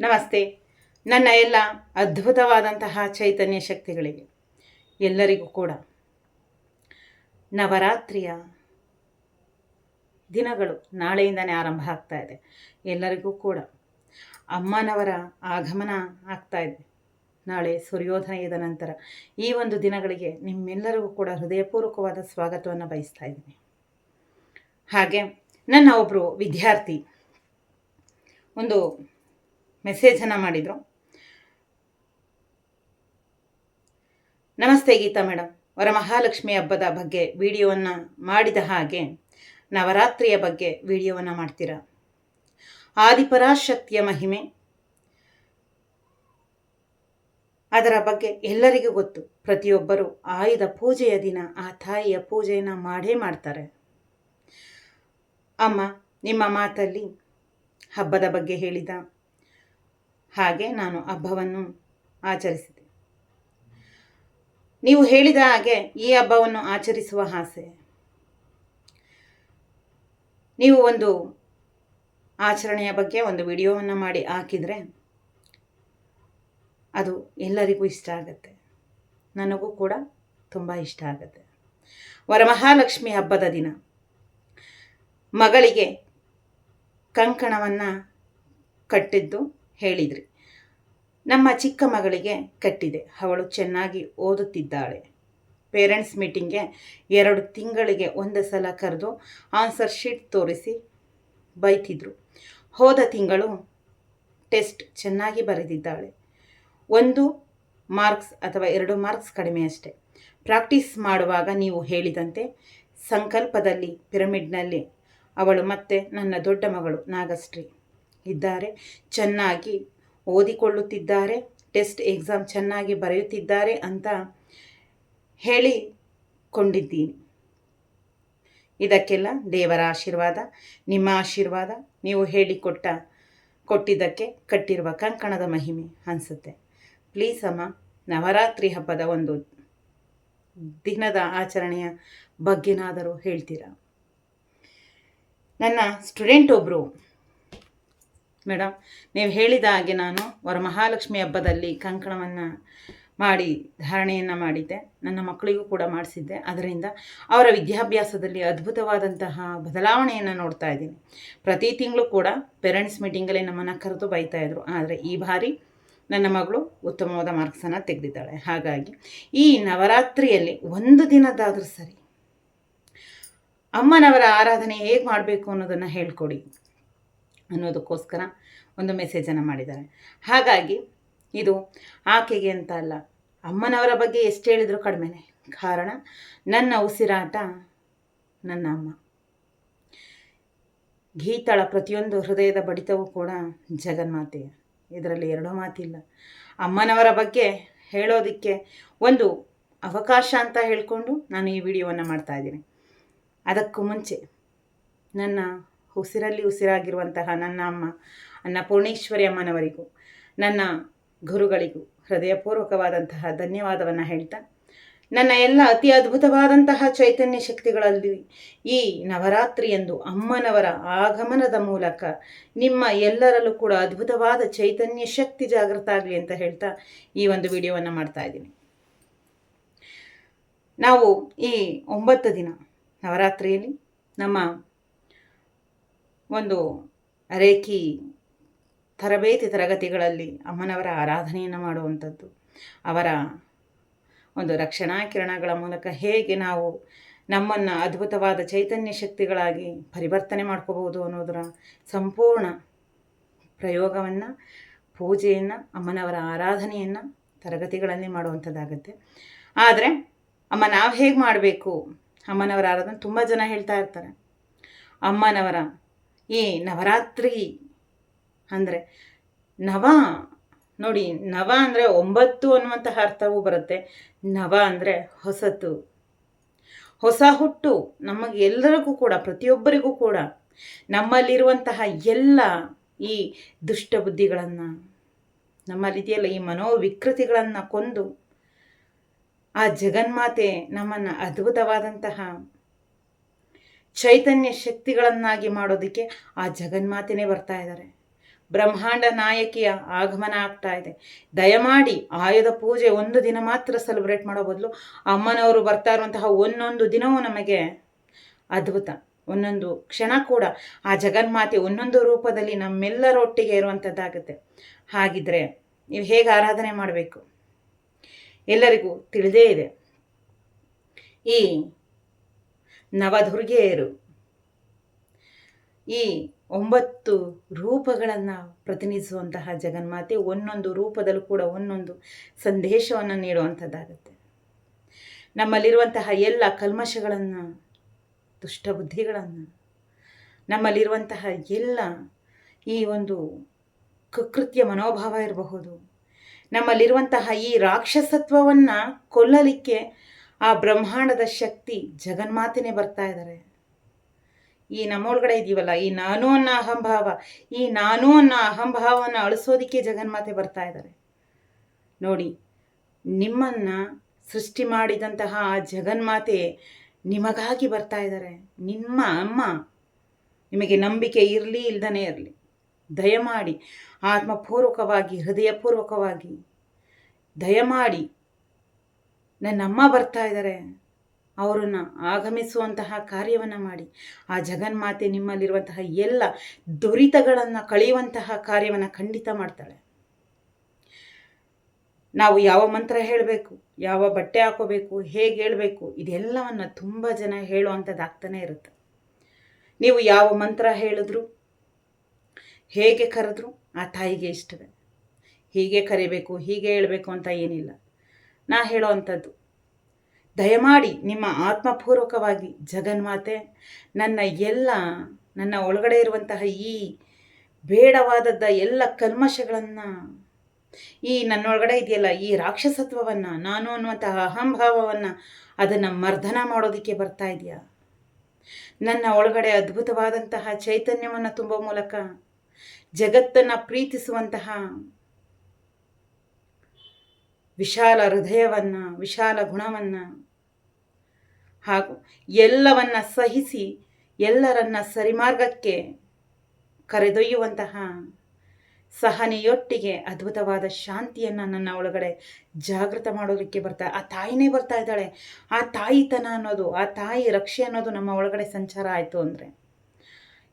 ನಮಸ್ತೆ. ನನ್ನ ಎಲ್ಲ ಅದ್ಭುತವಾದಂತಹ ಚೈತನ್ಯ ಶಕ್ತಿಗಳಿಗೆ ಎಲ್ಲರಿಗೂ ಕೂಡ ನವರಾತ್ರಿಯ ದಿನಗಳು ನಾಳೆಯಿಂದನೇ ಆರಂಭ ಆಗ್ತಾ ಇದೆ. ಎಲ್ಲರಿಗೂ ಕೂಡ ಅಮ್ಮನವರ ಆಗಮನ ಆಗ್ತಾ ಇದೆ. ನಾಳೆ ಸೂರ್ಯೋದಯದ ನಂತರ ಈ ಒಂದು ದಿನಗಳಿಗೆ ನಿಮ್ಮೆಲ್ಲರಿಗೂ ಕೂಡ ಹೃದಯಪೂರ್ವಕವಾದ ಸ್ವಾಗತವನ್ನು ಬಯಸ್ತಾ ಇದ್ದೀನಿ. ಹಾಗೆ ನನ್ನ ಒಬ್ಬರು ವಿದ್ಯಾರ್ಥಿ, ಒಂದು ಮೆಸೇಜನ್ನು ಮಾಡಿದರು. ನಮಸ್ತೆ ಗೀತಾ ಮೇಡಮ್ ವರಮಹಾಲಕ್ಷ್ಮಿ ಹಬ್ಬದ ಬಗ್ಗೆ ವಿಡಿಯೋವನ್ನು ಮಾಡಿದ ಹಾಗೆ ನವರಾತ್ರಿಯ ಬಗ್ಗೆ ವಿಡಿಯೋವನ್ನು ಮಾಡ್ತೀರಾ? ಆದಿಪರಾಶಕ್ತಿಯ ಮಹಿಮೆ. ಅದರ ಬಗ್ಗೆ ಎಲ್ಲರಿಗೂ ಗೊತ್ತು. ಪ್ರತಿಯೊಬ್ಬರು ಆಯುಧ ಪೂಜೆಯ ದಿನ ಆ ತಾಯಿಯ ಪೂಜೆಯನ್ನು ಮಾಡೇ ಮಾಡ್ತಾರೆ. ಅಮ್ಮ, ನಿಮ್ಮ ಮಾತಲ್ಲಿ ಹಬ್ಬದ ಬಗ್ಗೆ ಹೇಳಿದ ಹಾಗೆ ನಾನು ಹಬ್ಬವನ್ನು ಆಚರಿಸಿದೆ. ನೀವು ಹೇಳಿದ ಹಾಗೆ ಈ ಹಬ್ಬವನ್ನು ಆಚರಿಸುವ ಆಸೆ. ನೀವು ಒಂದು ಆಚರಣೆಯ ಬಗ್ಗೆ ಒಂದು ವಿಡಿಯೋವನ್ನು ಮಾಡಿ ಹಾಕಿದರೆ ಅದು ಎಲ್ಲರಿಗೂ ಇಷ್ಟ ಆಗುತ್ತೆ. ನನಗೂ ಕೂಡ ತುಂಬ ಇಷ್ಟ ಆಗುತ್ತೆ. ವರಮಹಾಲಕ್ಷ್ಮಿ ಹಬ್ಬದ ದಿನ. ಮಗಳಿಗೆ ಕಂಕಣವನ್ನು ಕಟ್ಟಿದ್ದು ಹೇಳಿದ್ರಿ. ನಮ್ಮ ಚಿಕ್ಕ ಮಗಳಿಗೆ ಕಟ್ಟಿದೆ. ಅವಳು ಚೆನ್ನಾಗಿ ಓದುತ್ತಿದ್ದಾಳೆ. ಪೇರೆಂಟ್ಸ್ ಮೀಟಿಂಗ್ಗೆ ಎರಡು ತಿಂಗಳಿಗೆ ಒಂದು ಸಲ ಕರೆದು ಆನ್ಸರ್ ಶೀಟ್ ತೋರಿಸಿ ಬೈತಿದ್ರು. ಹೋದ ತಿಂಗಳು ಟೆಸ್ಟ್ ಚೆನ್ನಾಗಿ ಬರೆದಿದ್ದಾಳೆ. ಒಂದು ಮಾರ್ಕ್ಸ್ ಅಥವಾ ಎರಡು ಮಾರ್ಕ್ಸ್ ಕಡಿಮೆ ಅಷ್ಟೆ. ಪ್ರಾಕ್ಟೀಸ್ ಮಾಡುವಾಗ ನೀವು ಹೇಳಿದಂತೆ ಸಂಕಲ್ಪದಲ್ಲಿ, ಪಿರಮಿಡ್ನಲ್ಲಿ ಅವಳು ಮತ್ತೆ ನನ್ನ ದೊಡ್ಡ ಮಗಳು ನಾಗಶ್ರೀ. ಇದ್ದಾರೆ, ಚೆನ್ನಾಗಿ ಓದಿಕೊಳ್ಳುತ್ತಿದ್ದಾರೆ, ಟೆಸ್ಟ್ ಎಕ್ಸಾಮ್ ಚೆನ್ನಾಗಿ ಬರೆಯುತ್ತಿದ್ದಾರೆ ಅಂತ ಹೇಳಿಕೊಂಡಿದ್ದೀನಿ. ಇದಕ್ಕೆಲ್ಲ ದೇವರ ಆಶೀರ್ವಾದ, ನಿಮ್ಮ ಆಶೀರ್ವಾದ, ನೀವು ಹೇಳಿಕೊಟ್ಟ, ಕೊಟ್ಟಿದ್ದಕ್ಕೆ ಕಟ್ಟಿರುವ ಕಂಕಣದ ಮಹಿಮೆ ಅನಿಸುತ್ತೆ. ಪ್ಲೀಸ್ ಅಮ್ಮ, ನವರಾತ್ರಿ ಹಬ್ಬದ ಒಂದು ದಿನದ ಆಚರಣೆಯ ಬಗ್ಗೆನಾದರೂ ಹೇಳ್ತೀರಾ? ನನ್ನ ಸ್ಟೂಡೆಂಟ್ ಒಬ್ಬರು ಮೇಡಮ್, ನೀವು ಹೇಳಿದ ಹಾಗೆ ನಾನು ವರಮಹಾಲಕ್ಷ್ಮಿ ಹಬ್ಬದಲ್ಲಿ ಕಂಕಣವನ್ನು ಮಾಡಿ, ಧಾರಣೆಯನ್ನು ಮಾಡಿದ್ದೆ. ನನ್ನ ಮಕ್ಕಳಿಗೂ ಕೂಡ ಮಾಡಿಸಿದ್ದೆ. ಅದರಿಂದ ಅವರ ವಿದ್ಯಾಭ್ಯಾಸದಲ್ಲಿ ಅದ್ಭುತವಾದಂತಹ ಬದಲಾವಣೆಯನ್ನು ನೋಡ್ತಾ ಇದ್ದೀನಿ. ಪ್ರತಿ ತಿಂಗಳು ಕೂಡ ಪೇರೆಂಟ್ಸ್ ಮೀಟಿಂಗಲ್ಲಿ ನಮ್ಮನ್ನು ಕರೆದು ಬೈತಾಯಿದ್ರು ಆದರೆ ಈ ಬಾರಿ ನನ್ನ ಮಗಳು ಉತ್ತಮವಾದ ಮಾರ್ಕ್ಸನ್ನು ತೆಗೆದಿದ್ದಾಳೆ. ಹಾಗಾಗಿ ಈ ನವರಾತ್ರಿಯಲ್ಲಿ ಒಂದು ದಿನದಾದರೂ ಸರಿ, ಅಮ್ಮನವರ ಆರಾಧನೆ ಹೇಗೆ ಮಾಡಬೇಕು ಅನ್ನೋದನ್ನು ಹೇಳ್ಕೊಡಿ. ಅನ್ನೋದಕ್ಕೋಸ್ಕರ ಒಂದು ಮೆಸೇಜನ್ನು ಮಾಡಿದ್ದಾರೆ. ಹಾಗಾಗಿ ಇದು ಆಕೆಗೆ ಅಂತ ಅಲ್ಲ, ಅಮ್ಮನವರ ಬಗ್ಗೆ ಎಷ್ಟು ಹೇಳಿದರೂ ಕಡಿಮೆನೆ. ಕಾರಣ, ನನ್ನ ಉಸಿರಾಟ ನನ್ನ ಅಮ್ಮ. ಗೀತಳ ಪ್ರತಿಯೊಂದು ಹೃದಯದ ಬಡಿತವೂ ಕೂಡ ಜಗನ್ಮಾತೆಯ. ಇದರಲ್ಲಿ ಎರಡೂ ಮಾತಿಲ್ಲ. ಅಮ್ಮನವರ ಬಗ್ಗೆ ಹೇಳೋದಕ್ಕೆ ಒಂದು ಅವಕಾಶ ಅಂತ ಹೇಳಿಕೊಂಡು ನಾನು ಈ ವಿಡಿಯೋವನ್ನು ಮಾಡ್ತಾ ಇದ್ದೀನಿ. ಅದಕ್ಕೂ ಮುಂಚೆ ನನ್ನ ಉಸಿರಲ್ಲಿ ಉಸಿರಾಗಿರುವಂತಹ ನನ್ನ ಅಮ್ಮ ಅನ್ನಪೂರ್ಣೇಶ್ವರಿ ಅಮ್ಮನವರಿಗೂ, ನನ್ನ ಗುರುಗಳಿಗೂ ಹೃದಯಪೂರ್ವಕವಾದಂತಹ ಧನ್ಯವಾದವನ್ನು ಹೇಳ್ತಾ, ನನ್ನ ಎಲ್ಲ ಅತಿ ಅದ್ಭುತವಾದಂತಹ ಚೈತನ್ಯ ಶಕ್ತಿಗಳಲ್ಲಿ ಈ ನವರಾತ್ರಿಯಂದು ಅಮ್ಮನವರ ಆಗಮನದ ಮೂಲಕ ನಿಮ್ಮ ಎಲ್ಲರಲ್ಲೂ ಕೂಡ ಅದ್ಭುತವಾದ ಚೈತನ್ಯ ಶಕ್ತಿ ಜಾಗೃತ ಆಗಲಿ ಅಂತ ಹೇಳ್ತಾ ಈ ಒಂದು ವಿಡಿಯೋವನ್ನು ಮಾಡ್ತಾ ಇದ್ದೀನಿ. ನಾವು ಈ ಒಂಬತ್ತು ದಿನ ನವರಾತ್ರಿಯಲ್ಲಿ ನಮ್ಮ ಒಂದು ರೇಖಿ ತರಬೇತಿ ತರಗತಿಗಳಲ್ಲಿ ಅಮ್ಮನವರ ಆರಾಧನೆಯನ್ನು ಮಾಡುವಂಥದ್ದು. ಅವರ ಒಂದು ರಕ್ಷಣಾ ಕಿರಣಗಳ ಮೂಲಕ ಹೇಗೆ ನಾವು ನಮ್ಮನ್ನು ಅದ್ಭುತವಾದ ಚೈತನ್ಯ ಶಕ್ತಿಗಳಾಗಿ ಪರಿವರ್ತನೆ ಮಾಡ್ಕೋಬಹುದು ಅನ್ನೋದರ ಸಂಪೂರ್ಣ ಪ್ರಯೋಗವನ್ನು, ಪೂಜೆಯನ್ನು, ಅಮ್ಮನವರ ಆರಾಧನೆಯನ್ನು ತರಗತಿಗಳಲ್ಲಿ ಮಾಡುವಂಥದ್ದಾಗುತ್ತೆ. ಆದರೆ ಅಮ್ಮ ನಾವು ಹೇಗೆ ಮಾಡಬೇಕು? ಅಮ್ಮನವರ ಆರಾಧನೆ ತುಂಬ ಜನ ಹೇಳ್ತಾ ಇರ್ತಾರೆ. ಅಮ್ಮನವರ ಈ ನವರಾತ್ರಿ ಅಂದರೆ ನವ, ನೋಡಿ ನವ ಅಂದರೆ ಒಂಬತ್ತು ಅನ್ನುವಂತಹ ಅರ್ಥವೂ ಬರುತ್ತೆ. ನವ ಅಂದರೆ ಹೊಸತು. ಹೊಸ ಹುಟ್ಟು ನಮಗೆ ಎಲ್ಲರಿಗೂ ಕೂಡ, ಪ್ರತಿಯೊಬ್ಬರಿಗೂ ಕೂಡ ನಮ್ಮಲ್ಲಿರುವಂತಹ ಎಲ್ಲ ಈ ದುಷ್ಟ ಬುದ್ಧಿಗಳನ್ನು, ನಮ್ಮಲ್ಲಿದೆಯಲ್ಲ ಈ ಮನೋವಿಕೃತಿಗಳನ್ನು ಕೊಂದು ಆ ಜಗನ್ಮಾತೆ ನಮ್ಮನ್ನು ಅದ್ಭುತವಾದಂತಹ ಚೈತನ್ಯ ಶಕ್ತಿಗಳನ್ನಾಗಿ ಮಾಡೋದಕ್ಕೆ ಆ ಜಗನ್ಮಾತೆನೇ ಬರ್ತಾ ಇದ್ದಾರೆ. ಬ್ರಹ್ಮಾಂಡ ನಾಯಕಿಯ ಆಗಮನ ಆಗ್ತಾ ಇದೆ. ದಯಮಾಡಿ ಆಯುಧ ಪೂಜೆ ಒಂದು ದಿನ ಮಾತ್ರ ಸೆಲೆಬ್ರೇಟ್ ಮಾಡೋ ಬದಲು ಅಮ್ಮನವರು ಬರ್ತಾ ಇರುವಂತಹ ಒಂದೊಂದು ದಿನವೂ ನಮಗೆ ಅದ್ಭುತ. ಒಂದೊಂದು ಕ್ಷಣ ಕೂಡ ಆ ಜಗನ್ಮಾತೆ ಒಂದೊಂದು ರೂಪದಲ್ಲಿ ನಮ್ಮೆಲ್ಲರೊಟ್ಟಿಗೆ ಇರುವಂಥದ್ದಾಗುತ್ತೆ ಹಾಗಿದ್ರೆ ನೀವು ಹೇಗೆ ಆರಾಧನೆ ಮಾಡಬೇಕು? ಎಲ್ಲರಿಗೂ ತಿಳಿದೇ ಇದೆ. ಈ ನವದುರ್ಗೆಯರು ಈ ಒಂಬತ್ತು ರೂಪಗಳನ್ನು ಪ್ರತಿನಿಧಿಸುವಂತಹ ಜಗನ್ಮಾತೆ ಒಂದೊಂದು ರೂಪದಲ್ಲೂ ಕೂಡ ಒಂದೊಂದು ಸಂದೇಶವನ್ನು ನೀಡುವಂಥದ್ದಾಗುತ್ತೆ. ನಮ್ಮಲ್ಲಿರುವಂತಹ ಎಲ್ಲ ಕಲ್ಮಶಗಳನ್ನು, ದುಷ್ಟಬುದ್ಧಿಗಳನ್ನು, ನಮ್ಮಲ್ಲಿರುವಂತಹ ಎಲ್ಲ ಈ ಒಂದು ಕೃತ್ಯ ಮನೋಭಾವ ಇರಬಹುದು, ನಮ್ಮಲ್ಲಿರುವಂತಹ ಈ ರಾಕ್ಷಸತ್ವವನ್ನು ಕೊಲ್ಲಲಿಕ್ಕೆ ಆ ಬ್ರಹ್ಮಾಂಡದ ಶಕ್ತಿ ಜಗನ್ಮಾತೆನೇ ಬರ್ತಾ ಇದ್ದಾರೆ. ಈ ನಮ್ಮೊಳಗಡೆ ಇದೀವಲ್ಲ, ಈ ನಾನು ಅನ್ನೋ ಅಹಂಭಾವ, ಈ ನಾನು ಅನ್ನೋ ಅಹಂಭಾವವನ್ನು ಅಳಿಸೋದಿಕ್ಕೆ ಜಗನ್ಮಾತೆ ಬರ್ತಾ ಇದ್ದಾರೆ. ನೋಡಿ, ನಿಮ್ಮನ್ನು ಸೃಷ್ಟಿ ಮಾಡಿದಂತಹ ಆ ಜಗನ್ಮಾತೆ ನಿಮಗಾಗಿ ಬರ್ತಾ ಇದ್ದಾರೆ. ನಿಮ್ಮ ಅಮ್ಮ ನಿಮಗೆ ನಂಬಿಕೆ ಇರಲಿ, ಇಲ್ದನೇ ಇರಲಿ. ದಯಮಾಡಿ, ಆತ್ಮಪೂರ್ವಕವಾಗಿ, ಹೃದಯಪೂರ್ವಕವಾಗಿ ದಯಮಾಡಿ ನನ್ನಮ್ಮ ಬರ್ತಾ ಇದ್ದಾರೆ. ಅವರನ್ನು ಆಗಮಿಸುವಂತಹ ಕಾರ್ಯವನ್ನು ಮಾಡಿ. ಆ ಜಗನ್ಮಾತೆ ನಿಮ್ಮಲ್ಲಿರುವಂತಹ ಎಲ್ಲ ದುರಿತಗಳನ್ನು ಕಳೆಯುವಂತಹ ಕಾರ್ಯವನ್ನು ಖಂಡಿತ ಮಾಡ್ತಾಳೆ. ನಾವು ಯಾವ ಮಂತ್ರ ಹೇಳಬೇಕು, ಯಾವ ಬಟ್ಟೆ ಹಾಕೋಬೇಕು, ಹೇಗೆ ಹೇಳಬೇಕು, ಇದೆಲ್ಲವನ್ನು ತುಂಬ ಜನ ಹೇಳುವಂಥದ್ದು ಆಗ್ತಾನೆ ಇರುತ್ತೆ. ನೀವು ಯಾವ ಮಂತ್ರ ಹೇಳಿದ್ರು, ಹೇಗೆ ಕರೆದ್ರು, ಆ ತಾಯಿಗೆ ಇಷ್ಟವೇ. ಹೀಗೆ ಕರಿಬೇಕು, ಹೀಗೆ ಹೇಳಬೇಕು ಅಂತ ಏನಿಲ್ಲ. ನಾ ಹೇಳೋ ಅಂಥದ್ದು. ದಯಮಾಡಿ ನಿಮ್ಮ ಆತ್ಮಪೂರ್ವಕವಾಗಿ ಜಗನ್ಮಾತೆ, ನನ್ನ ಎಲ್ಲ, ನನ್ನ ಒಳಗಡೆ ಇರುವಂತಹ ಈ ಬೇಡವಾದದ್ದ ಎಲ್ಲ ಕಲ್ಮಶಗಳನ್ನು, ಈ ನನ್ನೊಳಗಡೆ ಇದೆಯಲ್ಲ, ಈ ರಾಕ್ಷಸತ್ವವನ್ನು, ನಾನು ಅನ್ನುವಂತಹ ಅಹಂಭಾವವನ್ನು ಅದನ್ನು ಮರ್ದನ ಮಾಡೋದಕ್ಕೆ ಬರ್ತಾ ಇದೆಯಾ? ನನ್ನ ಒಳಗಡೆ ಅದ್ಭುತವಾದಂತಹ ಚೈತನ್ಯವನ್ನು ತುಂಬೋ ಮೂಲಕ ಜಗತ್ತನ್ನು ಪ್ರೀತಿಸುವಂತಹ ವಿಶಾಲ ಹೃದಯವನ್ನು, ವಿಶಾಲ ಗುಣವನ್ನು ಹಾಗೂ ಎಲ್ಲವನ್ನ ಸಹಿಸಿ ಎಲ್ಲರನ್ನ ಸರಿಮಾರ್ಗಕ್ಕೆ ಕರೆದೊಯ್ಯುವಂತಹ ಸಹನೆಯೊಟ್ಟಿಗೆ ಅದ್ಭುತವಾದ ಶಾಂತಿಯನ್ನು ನನ್ನ ಒಳಗಡೆ ಜಾಗೃತ ಮಾಡೋದಕ್ಕೆ ಬರ್ತಾ, ಆ ತಾಯಿನೇ ಬರ್ತಾ ಇದ್ದಾಳೆ. ಆ ತಾಯಿತನ ಅನ್ನೋದು, ಆ ತಾಯಿ ರಕ್ಷೆ ಅನ್ನೋದು ನಮ್ಮ ಒಳಗಡೆ ಸಂಚಾರ ಆಯಿತು ಅಂದರೆ.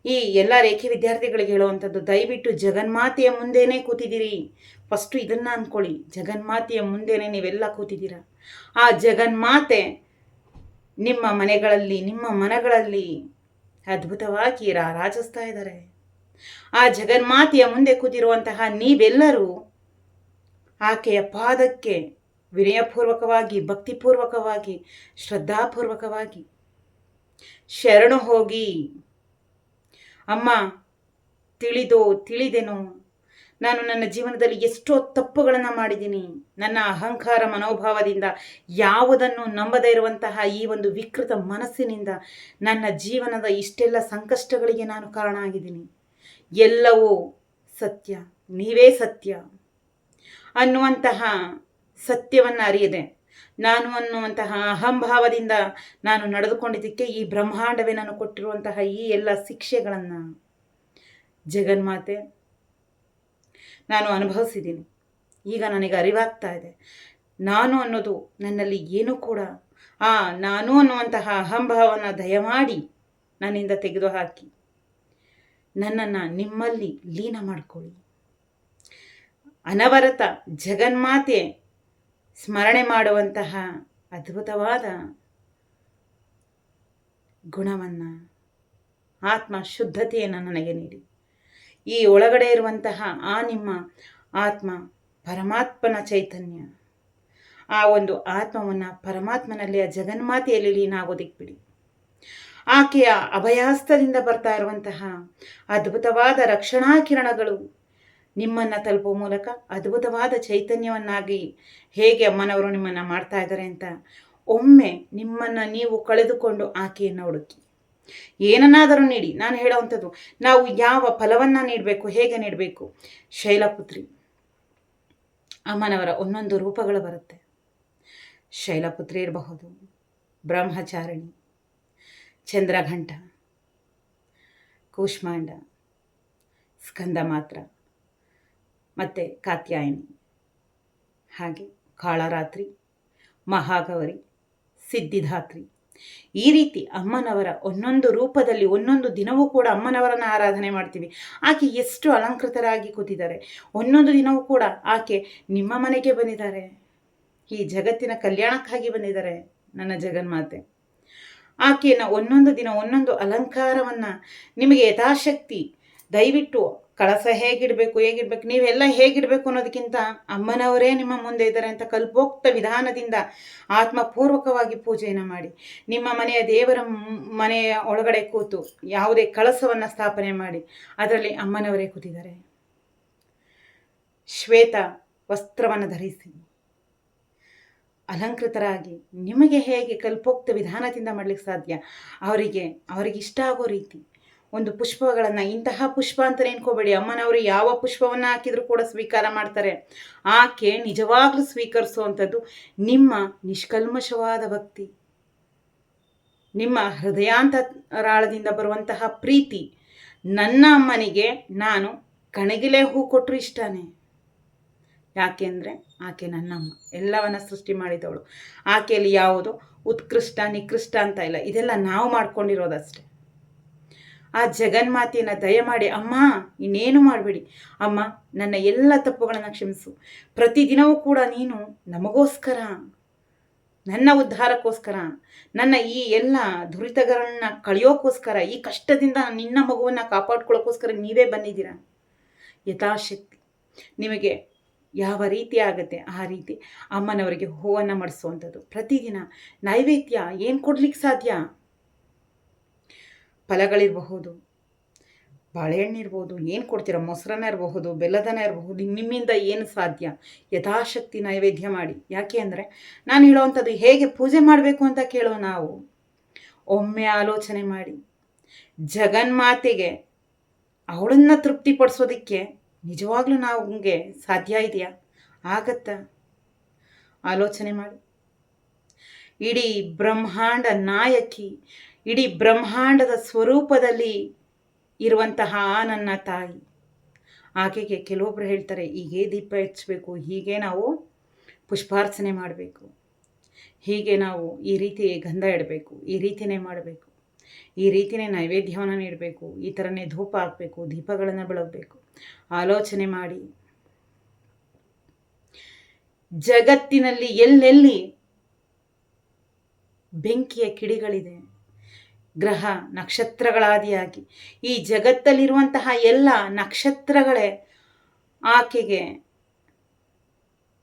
ಈ ಎಲ್ಲ ರೇಖೆ ವಿದ್ಯಾರ್ಥಿಗಳಿಗೆ ಹೇಳುವಂಥದ್ದು, ದಯವಿಟ್ಟು ಜಗನ್ಮಾತೆಯ ಮುಂದೆನೇ ಕೂತಿದ್ದೀರಿ. ಫಸ್ಟು ಇದನ್ನು ಅಂದ್ಕೊಳ್ಳಿ. ಜಗನ್ಮಾತೆಯ ಮುಂದೆನೇ ನೀವೆಲ್ಲ ಕೂತಿದ್ದೀರ? ಆ ಜಗನ್ಮಾತೆ ನಿಮ್ಮ ಮನೆಗಳಲ್ಲಿ, ನಿಮ್ಮ ಮನಗಳಲ್ಲಿ ಅದ್ಭುತವಾಗಿ ರಾರಾಜಿಸ್ತಾ ಇದ್ದಾರೆ ಆ ಜಗನ್ಮಾತೆಯ ಮುಂದೆ ಕೂತಿರುವಂತಹ ನೀವೆಲ್ಲರೂ ಆಕೆಯ ಪಾದಕ್ಕೆ ವಿನಯಪೂರ್ವಕವಾಗಿ, ಭಕ್ತಿಪೂರ್ವಕವಾಗಿ, ಶ್ರದ್ಧಾಪೂರ್ವಕವಾಗಿ ಶರಣು ಹೋಗಿ ಅಮ್ಮ, ತಿಳಿದೋ, ತಿಳಿದೆನೋ, ನಾನು ನನ್ನ ಜೀವನದಲ್ಲಿ ಎಷ್ಟೋ ತಪ್ಪುಗಳನ್ನು ಮಾಡಿದ್ದೀನಿ. ನನ್ನ ಅಹಂಕಾರ ಮನೋಭಾವದಿಂದ ಯಾವುದನ್ನು ನಂಬದೇ ಇರುವಂತಹ ಈ ಒಂದು ವಿಕೃತ ಮನಸ್ಸಿನಿಂದ ನನ್ನ ಜೀವನದ ಇಷ್ಟೆಲ್ಲ ಸಂಕಷ್ಟಗಳಿಗೆ ನಾನು ಕಾರಣ ಆಗಿದ್ದೀನಿ. ಎಲ್ಲವೂ ಸತ್ಯ, ನೀವೇ ಸತ್ಯ ಅನ್ನುವಂತಹ ಸತ್ಯವನ್ನು ಅರಿಯದೆ. ನಾನು ಅನ್ನುವಂತಹ ಅಹಂಭಾವದಿಂದ ನಾನು ನಡೆದುಕೊಂಡಿದ್ದಕ್ಕೆ ಈ ಬ್ರಹ್ಮಾಂಡವೇ ನಾನು ಕೊಟ್ಟಿರುವಂತಹ ಈ ಎಲ್ಲ ಶಿಕ್ಷೆಗಳನ್ನು ಜಗನ್ಮಾತೆ, ನಾನು ಅನುಭವಿಸಿದ್ದೀನಿ. ಈಗ ನನಗೆ ಅರಿವಾಗ್ತಾ ಇದೆ. ನಾನು ಅನ್ನೋದು ನನ್ನಲ್ಲಿ ಏನೂ ಕೂಡ, ಆ ನಾನು ಅನ್ನುವಂತಹ ಅಹಂಭಾವನ ದಯಮಾಡಿ ನನ್ನಿಂದ ತೆಗೆದುಹಾಕಿ. ನನ್ನನ್ನು ನಿಮ್ಮಲ್ಲಿ ಲೀನ ಮಾಡಿಕೊಳ್ಳಿ. ಅನವರತ ಜಗನ್ಮಾತೆ ಸ್ಮರಣೆ ಮಾಡುವಂತಹ ಅದ್ಭುತವಾದ ಗುಣವನ್ನು, ಆತ್ಮ ಶುದ್ಧತೆಯನ್ನು ನನಗೆ ನೀಡಿ. ಈ ಒಳಗಡೆ ಇರುವಂತಹ ಆ ನಿಮ್ಮ ಆತ್ಮ ಪರಮಾತ್ಮನ ಚೈತನ್ಯ, ಆ ಒಂದು ಆತ್ಮವನ್ನು ಪರಮಾತ್ಮನಲ್ಲಿ ಆ ಜಗನ್ಮಾತೆಯಲ್ಲಿ ಲೀನಾಗೋದಿಕ್ಕೆ ಬಿಡಿ. ಆಕೆಯ ಅಭಯಾಸ್ತದಿಂದ ಬರ್ತಾ ಇರುವಂತಹ ಅದ್ಭುತವಾದ ರಕ್ಷಣಾ ಕಿರಣಗಳು ನಿಮ್ಮನ್ನು ತಲುಪುವ ಮೂಲಕ ಅದ್ಭುತವಾದ ಚೈತನ್ಯವನ್ನಾಗಿ ಹೇಗೆ ಅಮ್ಮನವರು ನಿಮ್ಮನ್ನು ಮಾಡ್ತಾ ಇದ್ದಾರೆ ಅಂತ ಒಮ್ಮೆ ನಿಮ್ಮನ್ನು ನೀವು ಕಳೆದುಕೊಂಡು ಆಕೆಯನ್ನು ಹುಡುಕಿ. ಏನನ್ನಾದರೂ ನೀಡಿ, ನಾನು ಹೇಳೋವಂಥದ್ದು, ನಾವು ಯಾವ ಫಲವನ್ನು ನೀಡಬೇಕು, ಹೇಗೆ ನೀಡಬೇಕು? ಶೈಲಪುತ್ರಿ, ಅಮ್ಮನವರ ಒಂದೊಂದು ರೂಪಗಳು ಬರುತ್ತೆ. ಶೈಲಪುತ್ರಿ ಇರಬಹುದು, ಬ್ರಹ್ಮಚಾರಿಣಿ, ಚಂದ್ರಘಂಟ, ಕೂಷ್ಮಾಂಡ ಸ್ಕಂದ ಮಾತ್ರ ಮತ್ತು ಕಾತ್ಯಾಯಿನಿ. ಹಾಗೆ ಕಾಳರಾತ್ರಿ, ಮಹಾಗೌರಿ, ಸಿದ್ಧಿಧಾತ್ರಿ. ಈ ರೀತಿ ಅಮ್ಮನವರ ಒಂದೊಂದು ರೂಪದಲ್ಲಿ ಒಂದೊಂದು ದಿನವೂ ಕೂಡ ಅಮ್ಮನವರನ್ನು ಆರಾಧನೆ ಮಾಡ್ತೀವಿ. ಆಕೆ ಎಷ್ಟು ಅಲಂಕೃತರಾಗಿ ಕೂತಿದ್ದಾರೆ. ಒಂದೊಂದು ದಿನವೂ ಕೂಡ ಆಕೆ ನಿಮ್ಮ ಮನೆಗೆ ಬಂದಿದ್ದಾರೆ. ಈ ಜಗತ್ತಿನ ಕಲ್ಯಾಣಕ್ಕಾಗಿ ಬಂದಿದ್ದಾರೆ ನನ್ನ ಜಗನ್ಮಾತೆ. ಆಕೆಯನ್ನು ಒಂದೊಂದು ದಿನ ಒಂದೊಂದು ಅಲಂಕಾರವನ್ನು ನಿಮಗೆ ಯಥಾಶಕ್ತಿ ದಯವಿಟ್ಟು ಕಳಸ ಹೇಗಿಡಬೇಕು, ಹೇಗಿಡ್ಬೇಕು, ನೀವೆಲ್ಲ ಹೇಗಿಡಬೇಕು ಅನ್ನೋದಕ್ಕಿಂತ ಅಮ್ಮನವರೇ ನಿಮ್ಮ ಮುಂದೆ ಇದ್ದಾರೆ ಅಂತ ಕಲ್ಪೋಕ್ತ ವಿಧಾನದಿಂದ ಆತ್ಮಪೂರ್ವಕವಾಗಿ ಪೂಜೆಯನ್ನು ಮಾಡಿ. ನಿಮ್ಮ ಮನೆಯ ದೇವರ ಮನೆಯ ಒಳಗಡೆ ಕೂತು ಯಾವುದೇ ಕಳಸವನ್ನು ಸ್ಥಾಪನೆ ಮಾಡಿ. ಅದರಲ್ಲಿ ಅಮ್ಮನವರೇ ಕೂತಿದ್ದಾರೆ. ಶ್ವೇತ ವಸ್ತ್ರವನ್ನು ಧರಿಸಿ. ಅಲಂಕೃತರಾಗಿ ನಿಮಗೆ ಹೇಗೆ ಕಲ್ಪೋಕ್ತ ವಿಧಾನದಿಂದ ಮಾಡಲಿಕ್ಕೆ ಸಾಧ್ಯ? ಅವರಿಗೆ ಅವರಿಗೆ ಇಷ್ಟ ಆಗೋ ರೀತಿ. ಒಂದು ಪುಷ್ಪಗಳನ್ನು, ಇಂತಹ ಪುಷ್ಪ ಅಂತ ನೆನ್ಕೋಬೇಡಿ. ಅಮ್ಮನವರು ಯಾವ ಪುಷ್ಪವನ್ನು ಹಾಕಿದರೂ ಕೂಡ ಸ್ವೀಕಾರ ಮಾಡ್ತಾರೆ. ಆಕೆ ನಿಜವಾಗ್ಲೂ ಸ್ವೀಕರಿಸುವಂಥದ್ದು ನಿಮ್ಮ ನಿಷ್ಕಲ್ಮಶವಾದ ಭಕ್ತಿ. ನಿಮ್ಮ ಹೃದಯಾಂತರಾಳದಿಂದ ಬರುವಂತಹ ಪ್ರೀತಿ. ನನ್ನ ಅಮ್ಮನಿಗೆ ನಾನು ಕಣಗಿಲೆ ಹೂ ಕೊಟ್ಟರು ಇಷ್ಟನೇ. ಯಾಕೆಂದರೆ ಆಕೆ ನನ್ನಮ್ಮ ಎಲ್ಲವನ್ನ ಸೃಷ್ಟಿ ಮಾಡಿದವಳು. ಆಕೆಯಲ್ಲಿ ಯಾವುದು? ಉತ್ಕೃಷ್ಟ, ನಿಕೃಷ್ಟ ಅಂತ ಇಲ್ಲ. ಇದೆಲ್ಲ ನಾವು ಮಾಡ್ಕೊಂಡಿರೋದಷ್ಟೆ. ಆ ಜಗನ್ಮಾತೆಯನ್ನು ದಯಮಾಡಿ, ಅಮ್ಮ, ಇನ್ನೇನು ಮಾಡಬೇಡಿ. ಅಮ್ಮ, ನನ್ನ ಎಲ್ಲ ತಪ್ಪುಗಳನ್ನು ಕ್ಷಮಿಸು. ಪ್ರತಿದಿನವೂ ಕೂಡ ನೀನು ನಮಗೋಸ್ಕರ, ನನ್ನ ಉದ್ಧಾರಕ್ಕೋಸ್ಕರ, ನನ್ನ ಈ ಎಲ್ಲ ದುರಿತಗಳನ್ನ ಕಳೆಯೋಕ್ಕೋಸ್ಕರ, ಈ ಕಷ್ಟದಿಂದ ನಿನ್ನ ಮಗುವನ್ನು ಕಾಪಾಡ್ಕೊಳ್ಳೋಕ್ಕೋಸ್ಕರ ನೀವೇ ಬಂದಿದ್ದೀರಾ? ಯಥಾಶಕ್ತಿ. ನಿಮಗೆ ಯಾವ ರೀತಿ ಆಗುತ್ತೆ ಆ ರೀತಿ ಅಮ್ಮನವರಿಗೆ ಹೂವನ್ನು ಮಾಡಿಸುವಂಥದ್ದು. ಪ್ರತಿದಿನ ನೈವೇದ್ಯ ಏನು ಕೊಡ್ಲಿಕ್ಕೆ ಸಾಧ್ಯ? ಫಲಗಳಿರಬಹುದು. ಬಾಳೆಹಣ್ಣಿರ್ಬೋದು, ಏನು ಕೊಡ್ತೀರಾ? ಮೊಸರನ್ನ ಇರಬಹುದು ಬೆಲ್ಲದನ ಇರಬಹುದು, ನಿಮ್ಮಿಂದ ಏನು ಸಾಧ್ಯ? ಯಥಾಶಕ್ತಿ ನೈವೇದ್ಯ ಮಾಡಿ. ಯಾಕೆ ಅಂದರೆ, ನಾನು ಹೇಳುವಂಥದ್ದು ಹೇಗೆ ಪೂಜೆ ಮಾಡಬೇಕು ಅಂತ ಕೇಳೋ ನಾವು, ಒಮ್ಮೆ ಆಲೋಚನೆ ಮಾಡಿ. ಜಗನ್ಮಾತೆಗೆ, ಅವಳನ್ನು ತೃಪ್ತಿಪಡಿಸೋದಕ್ಕೆ ನಿಜವಾಗ್ಲೂ ನಮಗೆ ಸಾಧ್ಯ ಇದೆಯಾ? ಆಗತ್ತಾ. ಆಲೋಚನೆ ಮಾಡಿ. ಇಡೀ ಬ್ರಹ್ಮಾಂಡ ನಾಯಕಿ ಇಡೀ ಬ್ರಹ್ಮಾಂಡದ ಸ್ವರೂಪದಲ್ಲಿ ಇರುವಂತಹ ಆ ನನ್ನ ತಾಯಿ. ಆಕೆಗೆ ಕೆಲವೊಬ್ಬರು ಹೇಳ್ತಾರೆ, ಹೀಗೆ ದೀಪ ಹಚ್ಚಬೇಕು ಹೀಗೆ ನಾವು ಪುಷ್ಪಾರ್ಚನೆ ಮಾಡಬೇಕು. ಹೀಗೆ ನಾವು ಈ ರೀತಿ ಗಂಧ ಇಡಬೇಕು, ಈ ರೀತಿಯೇ ಮಾಡಬೇಕು. ಈ ರೀತಿಯೇ ನೈವೇದ್ಯವನ್ನು ನೀಡಬೇಕು, ಈ ಥರನೇ ಧೂಪ ಹಾಕಬೇಕು, ದೀಪಗಳನ್ನು ಬೆಳಗಬೇಕು. ಆಲೋಚನೆ ಮಾಡಿ. ಜಗತ್ತಿನಲ್ಲಿ ಎಲ್ಲೆಲ್ಲಿ ಬೆಂಕಿಯ ಕಿಡಿಗಳಿದೆ ಗ್ರಹ ನಕ್ಷತ್ರಗಳಾದಿಯಾಗಿ. ಈ ಜಗತ್ತಲ್ಲಿರುವಂತಹ ಎಲ್ಲ ನಕ್ಷತ್ರಗಳೇ ಆಕೆಗೆ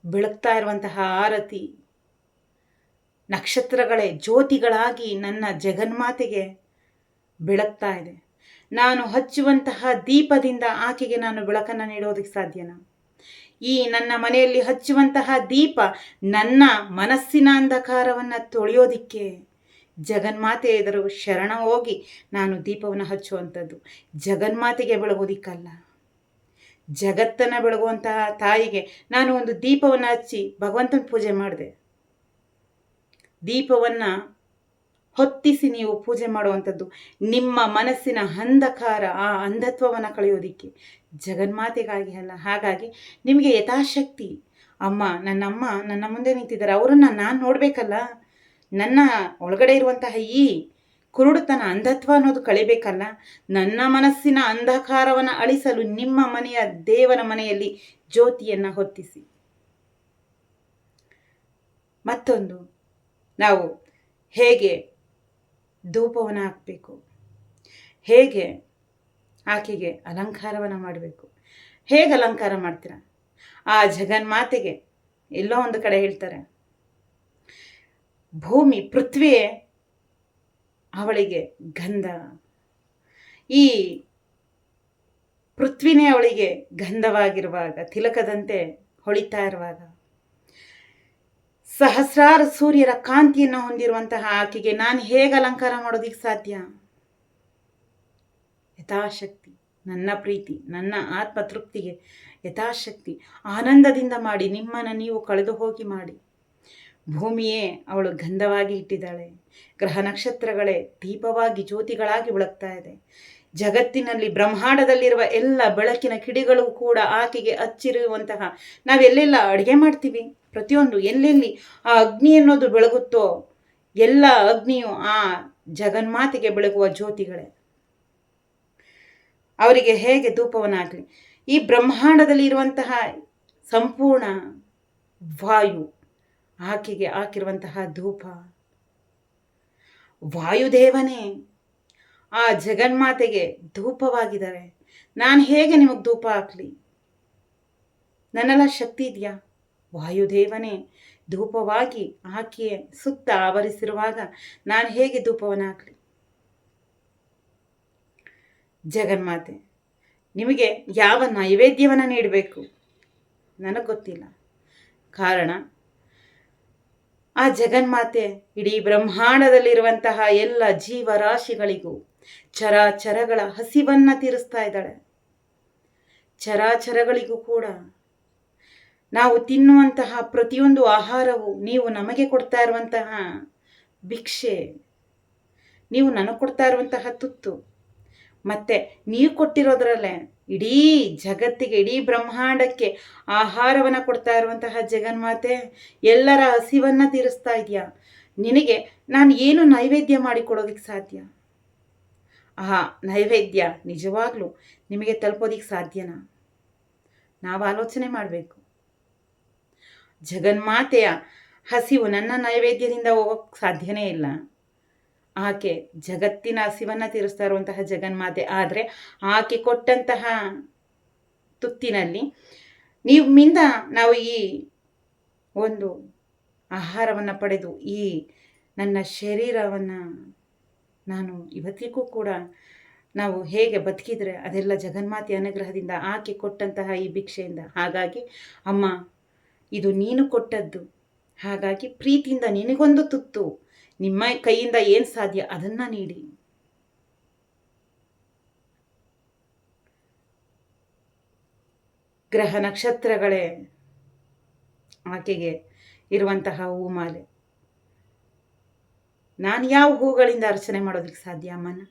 ಬೆಳಗ್ತಾ ಇರುವಂತಹ ಆರತಿ ನಕ್ಷತ್ರಗಳೇ ಜ್ಯೋತಿಗಳಾಗಿ ನನ್ನ ಜಗನ್ಮಾತೆಗೆ ಬೆಳಗ್ತಾ ಇದೆ. ನಾನು ಹಚ್ಚುವಂತಹ ದೀಪದಿಂದ ಆಕೆಗೆ ನಾನು ಬೆಳಕನ್ನು ನೀಡೋದಕ್ಕೆ ಸಾಧ್ಯನಾ? ಈ ನನ್ನ ಮನೆಯಲ್ಲಿ ಹಚ್ಚುವಂತಹ ದೀಪ ನನ್ನ ಮನಸ್ಸಿನ ಅಂಧಕಾರವನ್ನು ತೊಳೆಯೋದಿಕ್ಕೆ ಜಗನ್ಮಾತೆ ಎದುರು ಶರಣ ಹೋಗಿ ನಾನು ದೀಪವನ್ನು ಹಚ್ಚುವಂಥದ್ದು. ಜಗನ್ಮಾತೆಗೆ ಬೆಳಗೋದಿಕ್ಕಲ್ಲ ಜಗತ್ತನ್ನು ಬೆಳಗುವಂತಹ ತಾಯಿಗೆ ನಾನು ಒಂದು ದೀಪವನ್ನು ಹಚ್ಚಿ ಭಗವಂತನ ಪೂಜೆ ಮಾಡಿದೆ. ದೀಪವನ್ನು ಹೊತ್ತಿಸಿ ನೀವು ಪೂಜೆ ಮಾಡುವಂಥದ್ದು. ನಿಮ್ಮ ಮನಸ್ಸಿನ ಅಂಧಕಾರ ಆ ಅಂಧತ್ವವನ್ನು ಕಳೆಯೋದಿಕ್ಕೆ. ಜಗನ್ಮಾತೆಗಾಗಿ ಅಲ್ಲ, ಹಾಗಾಗಿ ನಿಮಗೆ ಯಥಾಶಕ್ತಿ. ಅಮ್ಮ, ನನ್ನಮ್ಮ ನನ್ನ ಮುಂದೆ ನಿಂತಿದ್ದಾರೆ. ಅವರನ್ನು ನಾನು ನೋಡಬೇಕಲ್ಲ. ನನ್ನ ಒಳಗಡೆ ಇರುವಂತಹ ಈ ಕುರುಡುತನ ಅಂಧತ್ವ ಅನ್ನೋದು ಕಳಿಬೇಕಲ್ಲ? ನನ್ನ ಮನಸ್ಸಿನ ಅಂಧಕಾರವನ್ನು ಅಳಿಸಲು ನಿಮ್ಮ ಮನೆಯ ದೇವರ ಮನೆಯಲ್ಲಿ ಜ್ಯೋತಿಯನ್ನು ಹೊತ್ತಿಸಿ. ಮತ್ತೊಂದು, ನಾವು ಹೇಗೆ ಧೂಪವನ್ನು ಹಾಕಬೇಕು? ಹೇಗೆ ಆಕೆಗೆ ಅಲಂಕಾರವನ್ನು ಮಾಡಬೇಕು? ಹೇಗೆ ಅಲಂಕಾರ ಮಾಡ್ತೀರಾ? ಆ ಜಗನ್ಮಾತೆಗೆ ಎಲ್ಲೋ ಒಂದು ಕಡೆ ಹೇಳ್ತಾರೆ ಭೂಮಿ ಪೃಥ್ವಿಯೇ ಅವಳಿಗೆ ಗಂಧ. ಈ ಪೃಥ್ವಿನೇ ಅವಳಿಗೆ ಗಂಧವಾಗಿರುವಾಗ, ತಿಲಕದಂತೆ ಹೊಳಿತಾ ಇರುವಾಗ, ಸಹಸ್ರಾರು ಸೂರ್ಯರ ಕಾಂತಿಯನ್ನು ಹೊಂದಿರುವಂತಹ ಆಕೆಗೆ ನಾನು ಹೇಗೆ ಅಲಂಕಾರ ಮಾಡೋದಿಕ್ಕೆ ಸಾಧ್ಯ? ಯಥಾಶಕ್ತಿ, ನನ್ನ ಪ್ರೀತಿ, ನನ್ನ ಆತ್ಮ ತೃಪ್ತಿಗೆ ಯಥಾಶಕ್ತಿ, ಆನಂದದಿಂದ ಮಾಡಿ, ನಿಮ್ಮನ್ನು ನೀವು ಕಳೆದು ಹೋಗಿ ಮಾಡಿ. ಭೂಮಿಯೇ ಅವಳು ಗಂಧವಾಗಿ ಇಟ್ಟಿದ್ದಾಳೆ. ಗ್ರಹ ನಕ್ಷತ್ರಗಳೇ ದೀಪವಾಗಿ ಜ್ಯೋತಿಗಳಾಗಿ ಬೆಳಗ್ತಾ ಇದೆ. ಜಗತ್ತಿನಲ್ಲಿ ಬ್ರಹ್ಮಾಂಡದಲ್ಲಿರುವ ಎಲ್ಲ ಬೆಳಕಿನ ಕಿಡಿಗಳು ಕೂಡ ಆಕೆಗೆ ಹಚ್ಚಿರುವಂತಹ ನಾವೆಲ್ಲೆಲ್ಲ ಅಡುಗೆ ಮಾಡ್ತೀವಿ? ಪ್ರತಿಯೊಂದು ಎಲ್ಲೆಲ್ಲಿ ಆ ಅಗ್ನಿ ಅನ್ನೋದು ಬೆಳಗುತ್ತೋ ಎಲ್ಲ ಅಗ್ನಿಯು ಆ ಜಗನ್ಮಾತೆಗೆ ಬೆಳಗುವ ಜ್ಯೋತಿಗಳೇ. ಅವರಿಗೆ ಹೇಗೆ ಧೂಪವನ್ನಾಗಲಿ? ಈ ಬ್ರಹ್ಮಾಂಡದಲ್ಲಿ ಇರುವಂತಹ ಸಂಪೂರ್ಣ ವಾಯು ಆಕೆಗೆ ಹಾಕಿರುವಂತಹ ಧೂಪ. ವಾಯುದೇವನೇ, ಆ ಜಗನ್ಮಾತೆಗೆ ಧೂಪವಾಗಿದ್ದಾರೆ. ನಾನು ಹೇಗೆ ನಿಮಗೆ ಧೂಪ ಹಾಕಲಿ? ನನ್ನೆಲ್ಲ ಶಕ್ತಿ ಇದೆಯಾ? ವಾಯುದೇವನೇ, ಧೂಪವಾಗಿ ಆಕೆಯ ಸುತ್ತ ಆವರಿಸಿರುವಾಗ ನಾನು ಹೇಗೆ ಧೂಪವನ್ನು ಹಾಕಲಿ? ಜಗನ್ಮಾತೆ, ನಿಮಗೆ ಯಾವ ನೈವೇದ್ಯವನ್ನು ನೀಡಬೇಕು? ನನಗೆ ಗೊತ್ತಿಲ್ಲ. ಕಾರಣ ಆ ಜಗನ್ಮಾತೆ ಇಡೀ ಬ್ರಹ್ಮಾಂಡದಲ್ಲಿರುವಂತಹ ಎಲ್ಲ ಜೀವರಾಶಿಗಳಿಗೂ ಚರಾಚರಗಳ ಹಸಿವನ್ನು ತೀರಿಸ್ತಾ ಇದ್ದಾಳೆ. ಚರಾಚರಗಳಿಗೂ ಕೂಡ ನಾವು ತಿನ್ನುವಂತಹ ಪ್ರತಿಯೊಂದು ಆಹಾರವು ನೀವು ನಮಗೆ ಕೊಡ್ತಾ ಇರುವಂತಹ ಭಿಕ್ಷೆ, ನೀವು ನನಗೆ ಕೊಡ್ತಾ ಇರುವಂತಹ ತುತ್ತು ಮತ್ತು ನೀವು ಕೊಟ್ಟಿರೋದ್ರಲ್ಲೇ ಇಡೀ ಜಗತ್ತಿಗೆ, ಇಡೀ ಬ್ರಹ್ಮಾಂಡಕ್ಕೆ ಆಹಾರವನ್ನು ಕೊಡ್ತಾ ಇರುವಂತಹ ಜಗನ್ಮಾತೆ, ಎಲ್ಲರ ಹಸಿವನ್ನು ತೀರಿಸ್ತಾ ಇದೆಯಾ? ನಿನಗೆ ನಾನು ಏನು ನೈವೇದ್ಯ ಮಾಡಿ ಕೊಡೋದಕ್ಕೆ ಸಾಧ್ಯ? ಆ ನೈವೇದ್ಯ ನಿಜವಾಗ್ಲೂ ನಿಮಗೆ ತಲುಪೋದಿಕ್ಕೆ ಸಾಧ್ಯನಾ? ನಾವು ಆಲೋಚನೆ ಮಾಡಬೇಕು. ಜಗನ್ಮಾತೆಯ ಹಸಿವು ನನ್ನ ನೈವೇದ್ಯದಿಂದ ಹೋಗೋಕ್ಕೆ ಸಾಧ್ಯನೇ ಇಲ್ಲ. ಆಕೆ ಜಗತ್ತಿನ ಹಸಿವನ್ನು ತೀರಿಸ್ತಾ ಇರುವಂತಹ ಜಗನ್ಮಾತೆ. ಆದರೆ ಆಕೆ ಕೊಟ್ಟಂತಹ ತುತ್ತಿನಲ್ಲಿ ನಿಮ್ಮಿಂದ ನಾವು ಈ ಒಂದು ಆಹಾರವನ್ನು ಪಡೆದು, ಈ ನನ್ನ ಶರೀರವನ್ನು ನಾನು ಇವತ್ತಿಗೂ ಕೂಡ ನಾವು ಹೇಗೆ ಬದುಕಿದರೆ ಅದೆಲ್ಲ ಜಗನ್ಮಾತೆ ಅನುಗ್ರಹದಿಂದ ಆಕೆ ಕೊಟ್ಟಂತಹ ಈ ಭಿಕ್ಷೆಯಿಂದ. ಹಾಗಾಗಿ ಅಮ್ಮ, ಇದು ನೀನು ಕೊಟ್ಟದ್ದು. ಹಾಗಾಗಿ ಪ್ರೀತಿಯಿಂದ ನಿನಗೊಂದು ತುತ್ತು. ನಿಮ್ಮ ಕೈಯಿಂದ ಏನು ಸಾಧ್ಯ ಅದನ್ನು ನೀಡಿ. ಗ್ರಹ ನಕ್ಷತ್ರಗಳೇ, ಆಕೆಗೆ ಇರುವಂತಹ ಹೂಮಾಲೆ. ನಾನು ಯಾವ ಹೂಗಳಿಂದ ಅರ್ಚನೆ ಮಾಡೋದಕ್ಕೆ ಸಾಧ್ಯ ಅಮ್ಮನ?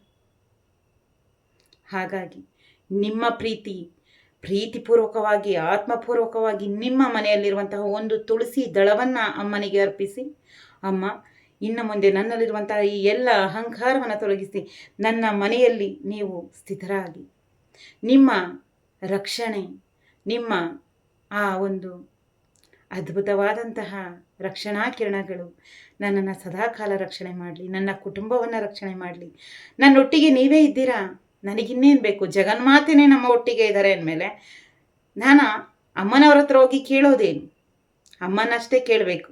ಹಾಗಾಗಿ ನಿಮ್ಮ ಪ್ರೀತಿ, ಪ್ರೀತಿಪೂರ್ವಕವಾಗಿ, ಆತ್ಮಪೂರ್ವಕವಾಗಿ ನಿಮ್ಮ ಮನೆಯಲ್ಲಿರುವಂತಹ ಒಂದು ತುಳಸಿ ದಳವನ್ನು ಅಮ್ಮನಿಗೆ ಅರ್ಪಿಸಿ, ಅಮ್ಮ ಇನ್ನು ಮುಂದೆ ನನ್ನಲ್ಲಿರುವಂಥ ಈ ಎಲ್ಲ ಅಹಂಕಾರವನ್ನು ತೊಲಗಿಸಿ ನನ್ನ ಮನೆಯಲ್ಲಿ ನೀವು ಸ್ಥಿತರಾಗಿ. ನಿಮ್ಮ ರಕ್ಷಣೆ, ನಿಮ್ಮ ಆ ಒಂದು ಅದ್ಭುತವಾದಂತಹ ರಕ್ಷಣಾ ಕಿರಣಗಳು ನನ್ನನ್ನು ಸದಾಕಾಲ ರಕ್ಷಣೆ ಮಾಡಲಿ, ನನ್ನ ಕುಟುಂಬವನ್ನು ರಕ್ಷಣೆ ಮಾಡಲಿ. ನನ್ನೊಟ್ಟಿಗೆ ನೀವೇ ಇದ್ದೀರಾ? ನನಗಿನ್ನೇನು ಬೇಕು? ಜಗನ್ಮಾತೆನೇ ನಮ್ಮ ಒಟ್ಟಿಗೆ ಇದ್ದಾರೆ ಅಂದಮೇಲೆ ನಾನು ಅಮ್ಮನವ್ರ ಹತ್ರ ಹೋಗಿ ಕೇಳೋದೇನು? ಅಮ್ಮನಷ್ಟೇ ಕೇಳಬೇಕು,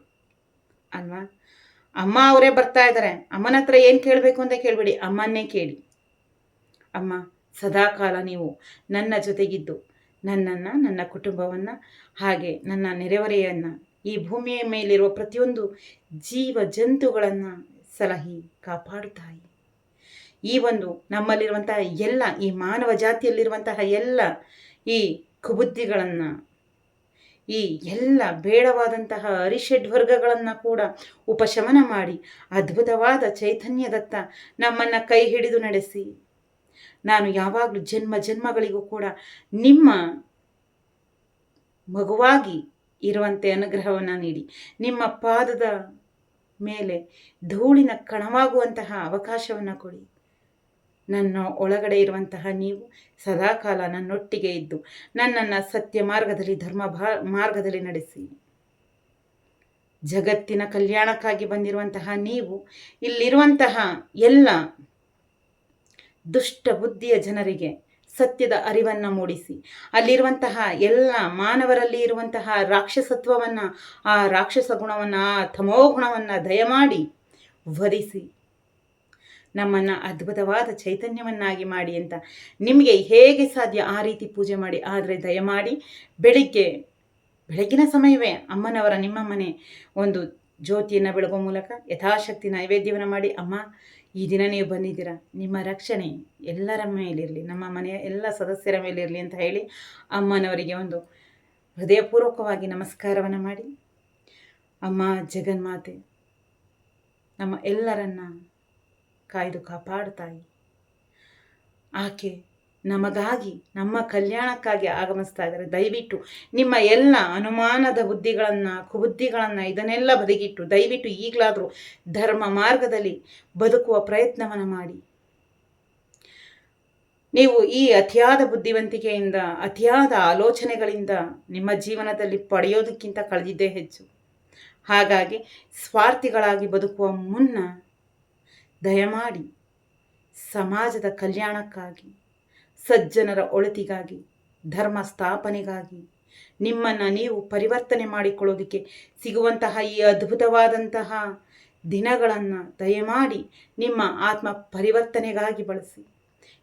ಅಲ್ವಾ? ಅಮ್ಮ ಅವರೇ ಬರ್ತಾ ಇದ್ದಾರೆ. ಅಮ್ಮನ ಹತ್ರ ಏನು ಕೇಳಬೇಕು ಅಂತ ಕೇಳಬೇಡಿ. ಅಮ್ಮನ್ನೇ ಕೇಳಿ. ಅಮ್ಮ ಸದಾಕಾಲ ನೀವು ನನ್ನ ಜೊತೆಗಿದ್ದು. ನನ್ನನ್ನು, ನನ್ನ ಕುಟುಂಬವನ್ನು, ಹಾಗೆ ನನ್ನ ನೆರೆಹೊರೆಯನ್ನು, ಈ ಭೂಮಿಯ ಮೇಲಿರುವ ಪ್ರತಿಯೊಂದು ಜೀವ ಜಂತುಗಳನ್ನು ಸಲಹಿ ಕಾಪಾಡುತ್ತಾಯಿ. ಈ ಒಂದು ನಮ್ಮಲ್ಲಿರುವಂತಹ ಎಲ್ಲ, ಈ ಮಾನವ ಜಾತಿಯಲ್ಲಿರುವಂತಹ ಎಲ್ಲ ಈ ಕುಬುದ್ಧಿಗಳನ್ನು ಈ ಎಲ್ಲ ಬೇಡವಾದಂತಹ ಅರಿಷಡ್ ವರ್ಗಗಳನ್ನು ಕೂಡ ಉಪಶಮನ ಮಾಡಿ ಅದ್ಭುತವಾದ ಚೈತನ್ಯದತ್ತ ನಮ್ಮನ್ನು ಕೈ ಹಿಡಿದು ನಡೆಸಿ. ನಾನು ಯಾವಾಗಲೂ ಜನ್ಮ ಜನ್ಮಗಳಿಗೂ ಕೂಡ ನಿಮ್ಮ ಮಗುವಾಗಿ ಇರುವಂತೆ ಅನುಗ್ರಹವನ್ನು ನೀಡಿ. ನಿಮ್ಮ ಪಾದದ ಮೇಲೆ ಧೂಳಿನ ಕಣವಾಗುವಂತಹ ಅವಕಾಶವನ್ನು ಕೊಡಿ. ನನ್ನ ಒಳಗಡೆ ಇರುವಂತಹ ನೀವು ಸದಾಕಾಲ ನನ್ನೊಟ್ಟಿಗೆ ಇದ್ದು ನನ್ನನ್ನು ಸತ್ಯ ಮಾರ್ಗದಲ್ಲಿ, ಧರ್ಮ ಭಾ, ಮಾರ್ಗದಲ್ಲಿ ನಡೆಸಿ. ಜಗತ್ತಿನ ಕಲ್ಯಾಣಕ್ಕಾಗಿ ಬಂದಿರುವಂತಹ ನೀವು ಇಲ್ಲಿರುವಂತಹ ಎಲ್ಲ ದುಷ್ಟ ಬುದ್ಧಿಯ ಜನರಿಗೆ ಸತ್ಯದ ಅರಿವನ್ನು ಮೂಡಿಸಿ. ಅಲ್ಲಿರುವಂತಹ ಎಲ್ಲ ಮಾನವರಲ್ಲಿ ಇರುವಂತಹ ರಾಕ್ಷಸತ್ವವನ್ನು, ಆ ರಾಕ್ಷಸ ಗುಣವನ್ನು, ಆ ತಮೋ ಗುಣವನ್ನು ದಯಮಾಡಿ ವಧಿಸಿ. ನಮ್ಮನ್ನು ಅದ್ಭುತವಾದ ಚೈತನ್ಯವನ್ನಾಗಿ ಮಾಡಿ ಅಂತ. ನಿಮಗೆ ಹೇಗೆ ಸಾಧ್ಯ ಆ ರೀತಿ ಪೂಜೆ ಮಾಡಿ? ಆದರೆ ದಯಮಾಡಿ ಬೆಳಿಗ್ಗೆ, ಬೆಳಗಿನ ಸಮಯವೇ ಅಮ್ಮನವರ ನಿಮ್ಮ ಮನೆ ಒಂದು ಜ್ಯೋತಿಯನ್ನು ಬೆಳಗುವ ಮೂಲಕ ಯಥಾಶಕ್ತಿ ನೈವೇದ್ಯವನ್ನು ಮಾಡಿ, ಅಮ್ಮ, ಈ ದಿನ ನೀವು ಬಂದಿದ್ದೀರಾ? ನಿಮ್ಮ ರಕ್ಷಣೆ ಎಲ್ಲರ ಮೇಲಿರಲಿ, ನಮ್ಮ ಮನೆಯ ಎಲ್ಲ ಸದಸ್ಯರ ಮೇಲಿರಲಿ ಅಂತ ಹೇಳಿ ಅಮ್ಮನವರಿಗೆ ಒಂದು ಹೃದಯಪೂರ್ವಕವಾಗಿ ನಮಸ್ಕಾರವನ್ನು ಮಾಡಿ, ಅಮ್ಮ, ಜಗನ್ಮಾತೆ, ನಮ್ಮ ಎಲ್ಲರನ್ನ ಕಾಯ್ದು ಕಾಪಾಡ್ತಾಯಿ ಆಕೆ ನಮಗಾಗಿ, ನಮ್ಮ ಕಲ್ಯಾಣಕ್ಕಾಗಿ ಆಗಮಿಸ್ತಾ ಇದ್ದಾರೆ. ದಯವಿಟ್ಟು ನಿಮ್ಮ ಎಲ್ಲ ಅನುಮಾನದ ಬುದ್ಧಿಗಳನ್ನು, ಕುಬುದ್ಧಿಗಳನ್ನು ಇದನ್ನೆಲ್ಲ ಬದಿಗಿಟ್ಟು, ದಯವಿಟ್ಟು ಈಗಲಾದರೂ ಧರ್ಮ ಮಾರ್ಗದಲ್ಲಿ ಬದುಕುವ ಪ್ರಯತ್ನವನ್ನು ಮಾಡಿ. ನೀವು ಈ ಅತಿಯಾದ ಬುದ್ಧಿವಂತಿಕೆಯಿಂದ, ಅತಿಯಾದ ಆಲೋಚನೆಗಳಿಂದ ನಿಮ್ಮ ಜೀವನದಲ್ಲಿ ಪಡೆಯೋದಕ್ಕಿಂತ ಕಳೆದಿದ್ದೇ ಹೆಚ್ಚು. ಹಾಗಾಗಿ ಸ್ವಾರ್ಥಿಗಳಾಗಿ ಬದುಕುವ ಮುನ್ನ ದಯಮಾಡಿ ಸಮಾಜದ ಕಲ್ಯಾಣಕ್ಕಾಗಿ, ಸಜ್ಜನರ ಒಳಿತಿಗಾಗಿ ಧರ್ಮ ಸ್ಥಾಪನೆಗಾಗಿ ನಿಮ್ಮನ್ನು ನೀವು ಪರಿವರ್ತನೆ ಮಾಡಿಕೊಳ್ಳೋದಕ್ಕೆ ಸಿಗುವಂತಹ ಈ ಅದ್ಭುತವಾದಂತಹ ದಿನಗಳನ್ನು ದಯಮಾಡಿ ನಿಮ್ಮ ಆತ್ಮ ಪರಿವರ್ತನೆಗಾಗಿ ಬಳಸಿ.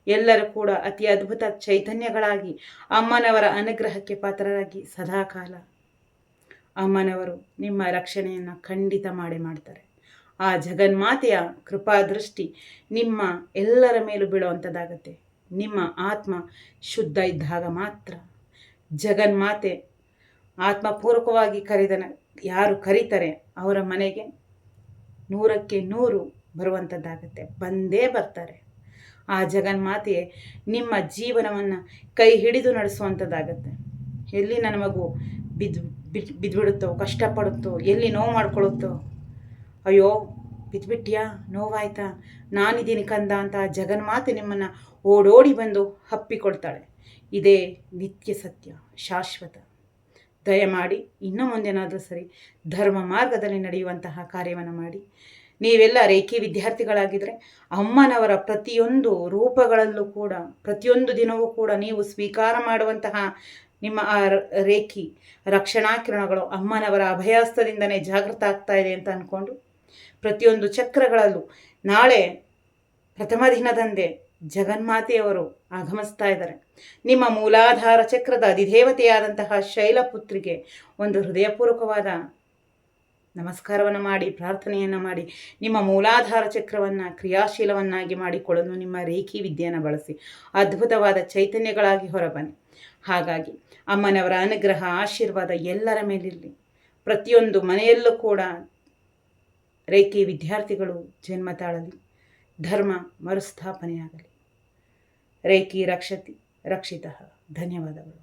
ಎಲ್ಲರೂ ಕೂಡ ಅತಿ ಅದ್ಭುತ ಚೈತನ್ಯಗಳಾಗಿ ಅಮ್ಮನವರ ಅನುಗ್ರಹಕ್ಕೆ ಪಾತ್ರರಾಗಿ ಸದಾಕಾಲ. ಅಮ್ಮನವರು ನಿಮ್ಮ ರಕ್ಷಣೆಯನ್ನು ಖಂಡಿತ ಮಾಡಿ ಮಾಡ್ತಾರೆ. ಆ ಜಗನ್ಮಾತೆಯ ಕೃಪಾದೃಷ್ಟಿ ನಿಮ್ಮ ಎಲ್ಲರ ಮೇಲೂ ಬೀಳುವಂಥದ್ದಾಗತ್ತೆ. ನಿಮ್ಮ ಆತ್ಮ ಶುದ್ಧ ಇದ್ದಾಗ ಮಾತ್ರ. ಜಗನ್ಮಾತೆ ಆತ್ಮಪೂರ್ವಕವಾಗಿ ಕರೆದನ, ಯಾರು ಕರೀತಾರೆ ಅವರ ಮನೆಗೆ ನೂರಕ್ಕೆ ನೂರು ಬರುವಂಥದ್ದಾಗತ್ತೆ. ಬಂದೇ ಬರ್ತಾರೆ. ಆ ಜಗನ್ಮಾತೆಯೇ ನಿಮ್ಮ ಜೀವನವನ್ನು ಕೈ ಹಿಡಿದು ನಡೆಸುವಂಥದ್ದಾಗತ್ತೆ. ಎಲ್ಲಿ ನನ್ನ ಮಗು ಬಿದ್ದು ಬಿದ್ದು ಬಿದ್ದುಬಿಡುತ್ತೋ, ಕಷ್ಟಪಡುತ್ತೋ, ಎಲ್ಲಿ ನೋವು ಮಾಡ್ಕೊಳ್ಳುತ್ತೋ ಅಯ್ಯೋ ಬಿದ್ದುಬಿಟ್ಟಿಯಾ ನೋವಾಯ್ತಾ? ನಾನಿದ್ದೀನಿ ಕಂದ ಅಂತ ಜಗನ್ಮಾತೆ ನಿಮ್ಮನ್ನು ಓಡೋಡಿ ಬಂದು ಹಪ್ಪಿಕೊಳ್ತಾಳೆ ಇದೇ ನಿತ್ಯ ಸತ್ಯ, ಶಾಶ್ವತ. ದಯಮಾಡಿ ಇನ್ನು ಮುಂದೆನಾದರೂ ಸರಿ ಧರ್ಮ ಮಾರ್ಗದಲ್ಲಿ ನಡೆಯುವಂತಹ ಕಾರ್ಯವನ್ನು ಮಾಡಿ. ನೀವೆಲ್ಲ ರೇಖೆ ವಿದ್ಯಾರ್ಥಿಗಳಾಗಿದ್ದರೆ ಅಮ್ಮನವರ ಪ್ರತಿಯೊಂದು ರೂಪಗಳಲ್ಲೂ ಕೂಡ, ಪ್ರತಿಯೊಂದು ದಿನವೂ ಕೂಡ ನೀವು ಸ್ವೀಕಾರ ಮಾಡುವಂತಹ ನಿಮ್ಮ ಆ ರೇಖಿ ರಕ್ಷಣಾ ಕಿರಣಗಳು ಅಮ್ಮನವರ ಅಭಯಾಸ್ತದಿಂದನೇ ಜಾಗೃತ ಆಗ್ತಾ ಇದೆ ಅಂತ ಅಂದ್ಕೊಂಡು ಪ್ರತಿಯೊಂದು ಚಕ್ರಗಳಲ್ಲೂ ನಾಳೆ ಪ್ರಥಮ ದಿನದಂದೇ ಜಗನ್ಮಾತೆಯವರು ಆಗಮಿಸ್ತಾ ಇದ್ದಾರೆ. ನಿಮ್ಮ ಮೂಲಾಧಾರ ಚಕ್ರದ ಅಧಿದೇವತೆಯಾದಂತಹ ಶೈಲಪುತ್ರಿಗೆ ಒಂದು ಹೃದಯಪೂರ್ವಕವಾದ ನಮಸ್ಕಾರವನ್ನು ಮಾಡಿ, ಪ್ರಾರ್ಥನೆಯನ್ನು ಮಾಡಿ, ನಿಮ್ಮ ಮೂಲಾಧಾರ ಚಕ್ರವನ್ನು ಕ್ರಿಯಾಶೀಲವನ್ನಾಗಿ ಮಾಡಿಕೊಳ್ಳಲು ನಿಮ್ಮ ರೇಖಿ ವಿದ್ಯೆಯನ್ನು ಬಳಸಿ, ಅದ್ಭುತವಾದ ಚೈತನ್ಯಗಳಾಗಿ ಹೊರಬನ್ನಿ. ಹಾಗಾಗಿ ಅಮ್ಮನವರ ಅನುಗ್ರಹ, ಆಶೀರ್ವಾದ ಎಲ್ಲರ ಮೇಲಿರಲಿ. ಪ್ರತಿಯೊಂದು ಮನೆಯಲ್ಲೂ ಕೂಡ ರೇಖಿ ವಿದ್ಯಾರ್ಥಿಗಳು ಜನ್ಮ ತಾಳಲಿ ಧರ್ಮ ಮರುಸ್ಥಾಪನೆಯಾಗಲಿ. ರೇಖಿ ರಕ್ಷತಿ ರಕ್ಷಿತ. ಧನ್ಯವಾದಗಳು.